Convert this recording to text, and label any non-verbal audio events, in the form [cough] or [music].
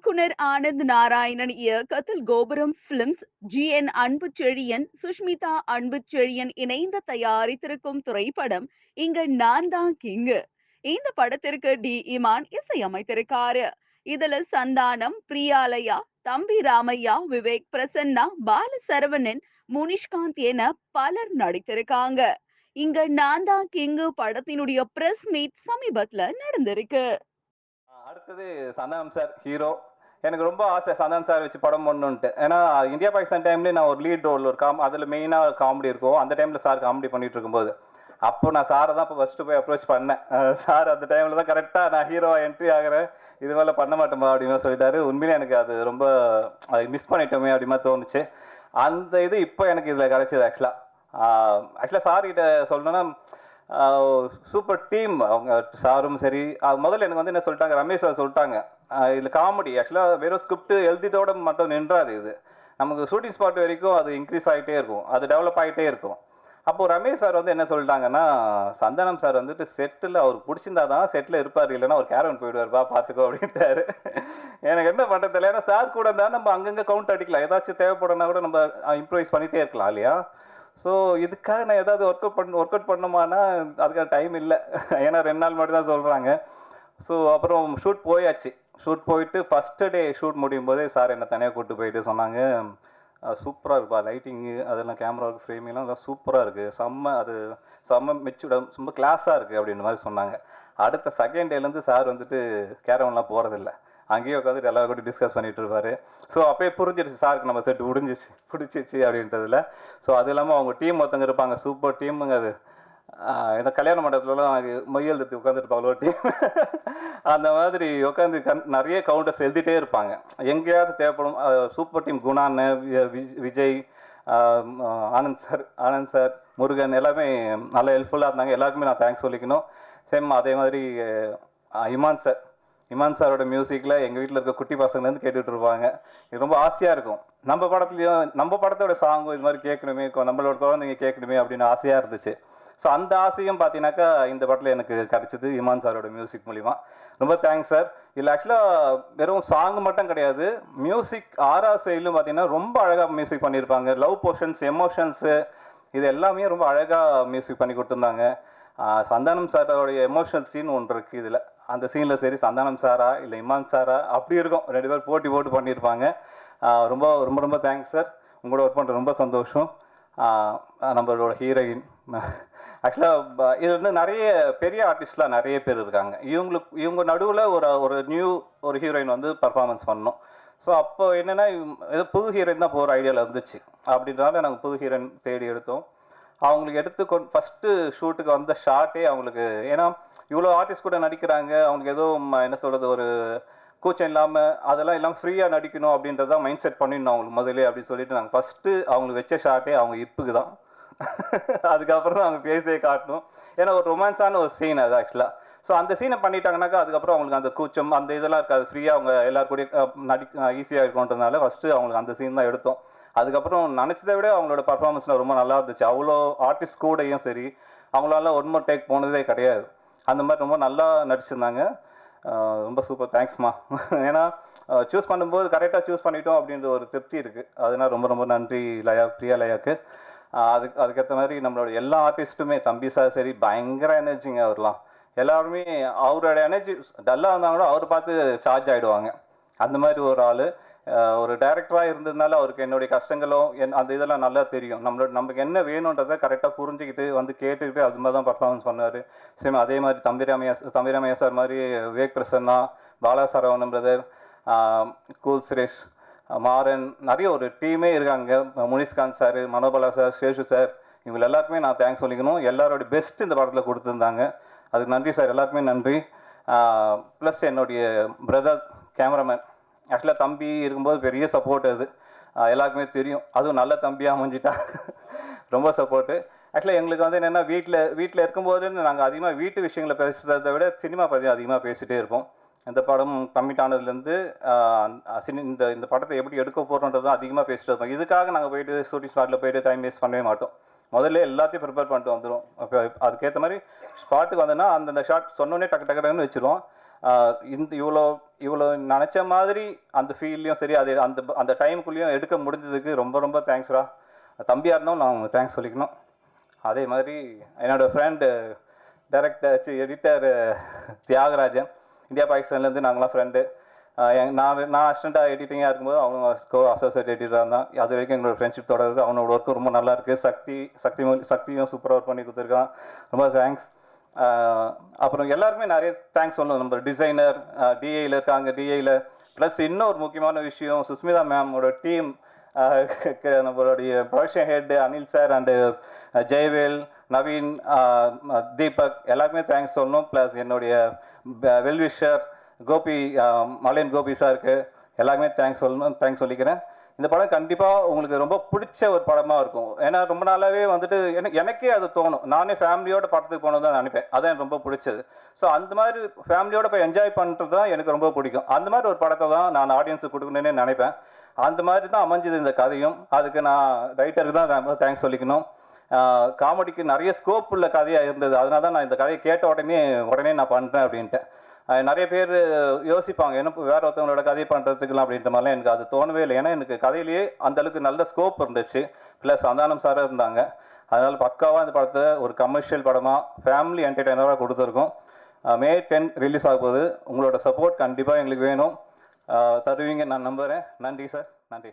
இயக்குனர் ஆனந்த் நாராயணன் இயக்கத்தில் கோபுரம் பிலிம்ஸ் ஜி என் அன்பு செழியன் சுஷ்மிதா அன்பு செழியன் இணைந்து தயாரித்திருக்கும் திரைப்படம் இங்க நான் தான் கிங்கு. இந்த படத்திற்கு டி. இமான் இசையமைத்திருக்காரு. இதுல சந்தானம் பிரியாலயா தம்பி ராமையா விவேக் பிரசன்னா பால சரவணன் முனிஷ்காந்த் என பலர் நடித்திருக்காங்க. இங்க நான் தான் கிங்கு படத்தினுடைய பிரஸ் மீட் சமீபத்துல நடந்திருக்கு. அடுத்தது சந்தானம் சார் ஹீரோ. எனக்கு ரொம்ப ஆசை சந்தான் சார் வச்சு படம் பண்ணணுன்ட்டு ஏன்னா இந்தியா பாகிஸ்தான் டைம்லேயே நான் ஒரு லீட் ரோல் ஒரு காம் அதில் மெயினாக காமெடி இருக்கும். அந்த டைமில் சார் காமெடி பண்ணிட்டு இருக்கும்போது. அப்போ நான் சாரை தான் இப்போ ஃபஸ்ட்டு போய் அப்ரோச் பண்ணேன். சார் அந்த டைமில் தான் கரெக்டாக நான் ஹீரோ என்ட்ரி ஆகிறேன். இது மேலே பண்ண மாட்டோமா அப்படின்னு சொல்லிட்டாரு. உண்மையிலே எனக்கு அது ரொம்ப மிஸ் பண்ணிட்டோமே அப்படிமா தோணுச்சு. அந்த இது இப்போ எனக்கு இதில் கிடச்சிது ஆக்சுவலாக ஆக்சுவலாக சார்கிட்ட சொல்லணும்னா சூப்பர் டீம் அவங்க சாரும் சரி. அது முதல்ல எனக்கு வந்து என்ன சொல்லிட்டாங்க ரமேஷ் சார் சொல்லிட்டாங்க. இதில் காமெடி. ஆக்சுவலாக வெறும் ஸ்கிரிப்ட் எழுதியதோட மட்டும் நின்றாது இது. நமக்கு ஷூட்டிங் ஸ்பாட் வரைக்கும் அது இன்க்ரீஸ் ஆகிட்டே இருக்கும். அது டெவலப் ஆகிட்டே இருக்கும். அப்போது ரமேஷ் சார் வந்து என்ன சொல்லிட்டாங்கன்னா சந்தனம் சார் வந்துட்டு செட்டில் அவர் பிடிச்சிருந்தா தான் செட்டில் இருப்பார். இல்லைன்னா ஒரு கேரவன் போயிடுவார்ப்பா பார்த்துக்கோ அப்படின்ட்டாரு. எனக்கு என்ன பண்ணுறது இல்லை ஏன்னா சார் கூட இருந்தால் நம்ம அங்கங்கே கவுண்ட் அடிக்கலாம். ஏதாச்சும் தேவைப்படுனா கூட நம்ம இம்ப்ரூவைஸ் பண்ணிகிட்டே இருக்கலாம் இல்லையா? ஸோ இதுக்காக நான் ஏதாவது ஒர்க் அவுட் பண்ண ஒர்க் அவுட் பண்ணுமானா அதுக்கான டைம் இல்லை. ஏன்னா ரெண்டு நாள் மட்டும் தான் சொல்கிறாங்க ஸோ அப்புறம் ஷூட் போயாச்சு. ஷூட் போயிட்டு ஃபஸ்ட்டு டே ஷூட் முடியும் போதே சார் என்னை தனியாக கூப்பிட்டு போயிட்டு சொன்னாங்க. சூப்பராக இருக்குப்பா லைட்டிங்கு அதெல்லாம் கேமராவுக்கு ஃப்ரேமிங்லாம் எல்லாம் சூப்பராக இருக்குது செம்ம அது செம்ம மெச்சூர்டாக ரொம்ப கிளாஸாக இருக்குது அப்படின்ற மாதிரி சொன்னாங்க. அடுத்த செகண்ட் டேலேருந்து சார் வந்துட்டு கேரவன்லாம் போகிறதில்ல அங்கேயே உட்காந்துட்டு எல்லாரும் கூட டிஸ்கஸ் பண்ணிட்டு இருப்பாரு. ஸோ அப்பயே புரிஞ்சிருச்சு சாருக்கு நம்ம செட் முடிஞ்சிச்சு பிடிச்சிச்சு அப்படின்றதுல. ஸோ அது இல்லாமல் அவங்க டீம் ஒருத்தங்க இருப்பாங்க சூப்பர் டீமுங்க அது இந்த கல்யாண மண்டபத்துலலாம் மொய் எழுதுட்டு உட்காந்துருப்பாங்களோ டீம் அந்த மாதிரி உட்காந்து கண் நிறைய கவுண்டர்ஸ் எழுதிட்டே இருப்பாங்க. எங்கேயாவது தேவைப்படும் சூப்பர் டீம் குணான்னு விஜய் ஆனந்த் சார் ஆனந்த் சார் முருகன் எல்லாமே நல்லா ஹெல்ப்ஃபுல்லாக இருந்தாங்க. எல்லாருக்குமே நான் தேங்க்ஸ் சொல்லிக்கணும். சேம் அதே மாதிரி இமான் சார் இமான் சாரோட மியூசிக்கில் எங்கள் வீட்டில் இருக்க குட்டி பசங்கலேருந்து கேட்டுட்டு இருப்பாங்க. இது ரொம்ப ஆசையாக இருக்கும். நம்ம படத்துலையும் நம்ம படத்தோட சாங்கும் இது மாதிரி கேட்கணுமே நம்மளோட குழந்தைங்க கேட்கணுமே அப்படின்னு ஆசையாக இருந்துச்சு. ஸோ அந்த ஆசையும் பார்த்தீங்கன்னாக்கா இந்த படத்தில் எனக்கு கிடச்சிது இமான் சாரோட மியூசிக் மூலிமா ரொம்ப தேங்க்ஸ் சார் இதில் ஆக்சுவலாக வெறும் சாங் மட்டும் கிடையாது. மியூசிக் ஆரா சைட்லும் பார்த்தீங்கன்னா ரொம்ப அழகாக மியூசிக் பண்ணியிருப்பாங்க லவ் போர்ஷன்ஸ் எமோஷன்ஸு இது எல்லாமே ரொம்ப அழகாக மியூசிக் பண்ணி கொடுத்துருந்தாங்க. சந்தானம் சாரோடைய எமோஷனல் சீன் ஒன்று இருக்குது இதில். அந்த சீனில் சரி சந்தானம் சாரா இல்லை இமான் சாரா அப்படி இருக்கும். ரெண்டு பேர் போட்டி போட்டு பண்ணியிருப்பாங்க. ரொம்ப ரொம்ப ரொம்ப தேங்க்ஸ் சார் உங்களோட ஒர்க் பண்ணுற ரொம்ப சந்தோஷம். நம்மளோட ஹீரோயின் ஆக்சுவலாக இது வந்து நிறைய பெரிய ஆர்டிஸ்ட்லாம் நிறைய பேர் இருக்காங்க. இவங்களுக்கு இவங்க நடுவில் ஒரு ஒரு நியூ ஒரு ஹீரோயின் வந்து பர்ஃபார்மன்ஸ் பண்ணோம் ஸோ அப்போ என்னென்னா இது புது ஹீரோயின் தான் போகிற ஐடியாவில் இருந்துச்சு. அப்படின்றனால நாங்கள் புது ஹீரோயின் தேடி எடுத்தோம். அவங்களுக்கு எடுத்து கொ ஃபஸ்ட்டு ஷூட்டுக்கு வந்த ஷார்ட்டே அவங்களுக்கு ஏன்னா இவ்வளோ ஆர்டிஸ்ட் கூட நடிக்கிறாங்க அவங்களுக்கு ஏதோ என்ன சொல்கிறது ஒரு கூச்சம் இல்லாமல் அதெல்லாம் எல்லாம் ஃப்ரீயாக நடிக்கணும் அப்படின்றத மைண்ட் செட் பண்ணிடணும் அவங்களுக்கு முதலே அப்படின்னு சொல்லிட்டு நாங்கள் ஃபஸ்ட்டு அவங்களுக்கு வச்ச ஷார்ட்டே அவங்க இப்புக்கு தான். [laughs] அதுக்கப்புறம் தான் அவங்க பேசியே காட்டணும். ஏன்னா ஒரு ரொமான்ஸான ஒரு சீன் அது ஆக்சுவலாக ஸோ அந்த சீனை பண்ணிட்டாங்கனாக்கா அதுக்கப்புறம் அவங்களுக்கு அந்த கூச்சம் அந்த இதெல்லாம் இருக்காது. ஃப்ரீயாக அவங்க எல்லாருக்கூடிய நடி ஈஸியாக இருக்கும்ன்றதுனால ஃபஸ்ட்டு அவங்களுக்கு அந்த சீன் தான் எடுத்தோம். அதுக்கப்புறம் நினச்சதை விட அவங்களோட பர்ஃபார்மன்ஸ்லாம் ரொம்ப நல்லா இருந்துச்சு. அவ்வளோ ஆர்டிஸ்ட் கூடையும் சரி அவங்களால ஒன் மோர் டேக் போனதே கிடையாது. அந்த மாதிரி ரொம்ப நல்லா நடிச்சிருந்தாங்க. ரொம்ப சூப்பர் தேங்க்ஸ்மா [laughs] ஏன்னா சூஸ் பண்ணும்போது கரெக்டாக சூஸ் பண்ணிட்டோம் அப்படின்ற ஒரு திருப்தி இருக்குது அதனால் ரொம்ப ரொம்ப நன்றி லயா பிரியா லயாக்கு. அதுக்கு அதுக்கேற்ற மாதிரி நம்மளோட எல்லா ஆர்டிஸ்ட்டுமே தம்பி சார் சரி பயங்கர எனர்ஜிங்க அவர்லாம். எல்லாருமே அவரோட எனர்ஜி டல்லாக இருந்தால் கூட அவர் பார்த்து சார்ஜ் ஆகிடுவாங்க அந்த மாதிரி ஒரு ஆள். ஒரு டைரக்டராக இருந்ததுனால அவருக்கு என்னுடைய கஷ்டங்களும் என் அந்த இதெல்லாம் நல்லா தெரியும். நம்மளோட நமக்கு என்ன வேணுன்றதை கரெக்டாக புரிஞ்சுக்கிட்டு வந்து கேட்டுக்கிட்டு அது மாதிரி தான் பர்ஃபார்மன்ஸ் பண்ணார் சேம் அதே மாதிரி தம்பிராமையா தம்பிராமையா சார் மாதிரி விவேக் பிரசன்னா பாலா சரவணன் பிரதர் கூல் சுரேஷ் மாறன் நிறைய ஒரு டீமே இருக்காங்க. Munishkanth sir Manobala sir Seshu sir இவங்க எல்லாருக்குமே நான் தேங்க்ஸ் சொல்லிக்கணும். எல்லாரோட பெஸ்ட் இந்த படத்தில் கொடுத்துருந்தாங்க. அதுக்கு நன்றி சார் எல்லாருக்குமே நன்றி. ப்ளஸ் என்னுடைய பிரதர் கேமராமேன் ஆக்சுவலாக தம்பி இருக்கும்போது பெரிய சப்போர்ட் அது. எல்லாருக்குமே தெரியும். அதுவும் நல்ல தம்பியாக அமைஞ்சிட்டான் ரொம்ப சப்போர்ட்டு ஆக்சுவலாக எங்களுக்கு வந்து என்னென்னா வீட்டில் வீட்டில் இருக்கும்போது நாங்கள் அதிகமாக வீட்டு விஷயங்களை பேசுகிறத விட சினிமா பற்றி அதிகமாக பேசிகிட்டே இருப்போம். இந்த படம் கம்மிட் ஆனதுலேருந்து இந்த இந்த படத்தை எப்படி எடுக்க போகிறோன்றது அதிகமாக பேசிட்டு இருப்போம். இதுக்காக நாங்கள் போயிட்டு ஷூட்டிங் ஸ்பாட்டில் போயிட்டு டைம் வேஸ்ட் பண்ணவே மாட்டோம். முதல்ல எல்லாத்தையும் ப்ரிப்பேர் பண்ணிட்டு வந்துடும் அதுக்கேற்ற மாதிரி ஸ்பாட்டுக்கு வந்தோன்னா அந்தந்த ஷாட் சொன்னோடனே டக்கு டக்கு டக்குன்னு வச்சுருவோம். இந்த இவ்வளோ இவ்வளோ நினச்ச மாதிரி அந்த ஃபீல்லையும் சரி அது அந்த அந்த டைமுக்குள்ளேயும் எடுக்க முடிஞ்சதுக்கு ரொம்ப ரொம்ப தேங்க்ஸ்ரா தம்பியாக இருந்தாலும் நான் உங்களுக்கு தேங்க்ஸ் சொல்லிக்கணும். அதே மாதிரி என்னோட friend director editor Thiyagarajan India பாகிஸ்தான்லேருந்து நாங்களாம் ஃப்ரெண்டு நான் நான் அசிஸ்டண்ட்டாக எடிட்டிங்காக இருக்கும்போது அவனும் கோ அசோசியேட் எடிட்டராக இருந்தான். அது வரைக்கும் எங்களோட ஃப்ரெண்ட்ஷிப் தொடருது. அவனோட ஒர்க்கும் ரொம்ப நல்லா இருக்குது சக்தி சக்தி சக்தியும் சூப்பராக ஒர்க் பண்ணி கொடுத்துருக்கான். ரொம்ப தேங்க்ஸ் அப்புறம் எல்லாருக்குமே நிறைய தேங்க்ஸ் சொல்லணும். நம்ம டிசைனர் டிஏயில் இருக்காங்க. டிஏயில் ப்ளஸ் இன்னொரு முக்கியமான விஷயம் சுஸ்மிதா மேமோட டீம் நம்மளுடைய production head Anil sir and Jayavel Naveen Deepak எல்லாருக்குமே தேங்க்ஸ் சொல்லணும். ப்ளஸ் என்னுடைய வெல்விஷர் கோபி மலையன் கோபி சாருக்கு எல்லாருக்குமே தேங்க்ஸ் சொல்லணும். தேங்க்ஸ் சொல்லிக்கிறேன். இந்த படம் கண்டிப்பாக உங்களுக்கு ரொம்ப பிடிச்ச ஒரு படமாக இருக்கும். ஏன்னா ரொம்ப நாளாகவே வந்துட்டு எனக்கு எனக்கே அது தோணும். நானே ஃபேமிலியோட படத்துக்கு போனது தான் நினைப்பேன். அதான் எனக்கு ரொம்ப பிடிச்சது. ஸோ அந்த மாதிரி ஃபேமிலியோட போய் என்ஜாய் பண்ணுறது தான் எனக்கு ரொம்ப பிடிக்கும். அந்த மாதிரி ஒரு படத்தை தான் நான் ஆடியன்ஸுக்கு கொடுக்கணும்னு நினைப்பேன். அந்த மாதிரி தான் அமைஞ்சது இந்த கதையும். அதுக்கு நான் ரைட்டருக்கு தான் தேங்க்ஸ் சொல்லிக்கணும். காமெடிக்கு நிறைய ஸ்கோப் உள்ள கதையாக இருந்தது. அதனால தான் நான் இந்த கதையை கேட்ட உடனே உடனே நான் பண்ணுறேன் அப்படின்ட்டு. நிறைய பேர் யோசிப்பாங்க என்ன வேற ஒருத்தவங்களோட கதை பண்ணுறதுக்குலாம் அப்படின்ற மாதிரிலாம் எனக்கு அது தோணவே இல்லை. ஏன்னா எனக்கு கதையிலேயே அந்த அளவுக்கு நல்ல ஸ்கோப் இருந்துச்சு. ப்ளஸ் சந்தானம் சாராக இருந்தாங்க. அதனால் பக்காவாக அந்த படத்தை ஒரு கமர்ஷியல் படமாக ஃபேமிலி என்டர்டைனராக கொடுத்துருக்கோம். மே டென் ரிலீஸ் ஆக போகுது. உங்களோட சப்போர்ட் கண்டிப்பாக எங்களுக்கு வேணும். தருவீங்க நான் நம்புகிறேன் நன்றி சார் நன்றி.